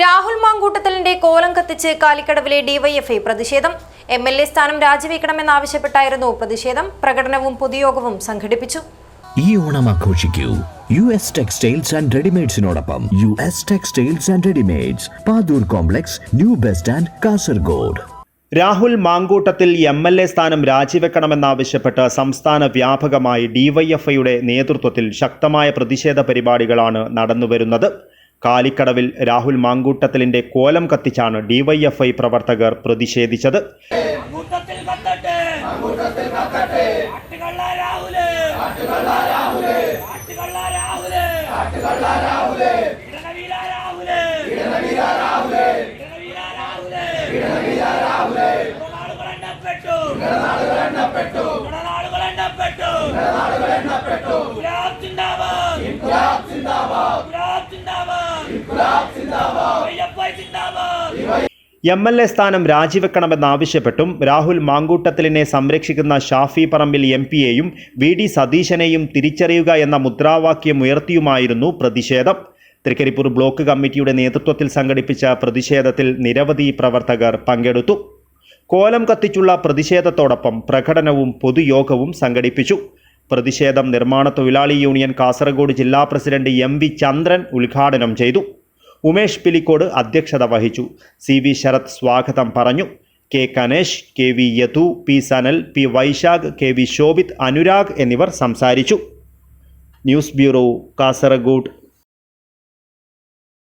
രാഹുൽ മാങ്കൂട്ടത്തലിന്റെ കോലം കത്തിച്ച് കാലിക്കടവിലെ ഡിവൈഎഫ്ഐ പ്രതിഷേധം. എം എൽ എ സ്ഥാനം രാജിവെക്കണമെന്നാവശ്യപ്പെട്ടായിരുന്നു പ്രതിഷേധം. പ്രകടനവും പൊതുയോഗവും സംഘടിപ്പിച്ചു. ഈ ഓണം ആഘോഷിക്കൂ. U S textiles and റെഡിമെയ്ഡ്സിനോടൊപ്പം U S textiles and readymades Padoor complex new best and Kasaragod. Rahul Mankoottathil M L A സ്ഥാനം രാജിവെക്കണമെന്നാവശ്യപ്പെട്ട് സംസ്ഥാന വ്യാപകമായി ഡിവൈഎഫ്ഐയുടെ നേതൃത്വത്തിൽ ശക്തമായ പ്രതിഷേധ പരിപാടികളാണ് നടന്നുവരുന്നത്. കാലിക്കടവിൽ രാഹുൽ മാങ്കൂട്ടത്തിലിന്റെ കോലം കത്തിച്ചാണ് ഡിവൈഎഫ്ഐ പ്രവർത്തകർ പ്രതിഷേധിച്ചത്. എം എൽ എ സ്ഥാനം രാജിവെക്കണമെന്നാവശ്യപ്പെട്ടും രാഹുൽ മാങ്കൂട്ടത്തിലിനെ സംരക്ഷിക്കുന്ന ഷാഫി പറമ്പിൽ എം പിയെയും വി ഡി സതീശനെയും തിരിച്ചറിയുക എന്ന മുദ്രാവാക്യം ഉയർത്തിയുമായിരുന്നു പ്രതിഷേധം. തൃക്കരിപ്പൂർ ബ്ലോക്ക് കമ്മിറ്റിയുടെ നേതൃത്വത്തിൽ സംഘടിപ്പിച്ച പ്രതിഷേധത്തിൽ നിരവധി പ്രവർത്തകർ പങ്കെടുത്തു. കോലം കത്തിച്ചുള്ള പ്രതിഷേധത്തോടൊപ്പം പ്രകടനവും പൊതുയോഗവും സംഘടിപ്പിച്ചു. പ്രതിഷേധം നിർമ്മാണ തൊഴിലാളി യൂണിയൻ കാസർഗോഡ് ജില്ലാ പ്രസിഡന്റ് എം വി ചന്ദ്രൻ ഉദ്ഘാടനം ചെയ്തു. ഉമേഷ് പിലിക്കോട് അധ്യക്ഷത വഹിച്ചു. സി വി ശരത് സ്വാഗതം പറഞ്ഞു. K Kanesh K V Yadu P Sanal P Vaishakh K V Shobhith Anurag എന്നിവർ സംസാരിച്ചു. News bureau Kasaragod.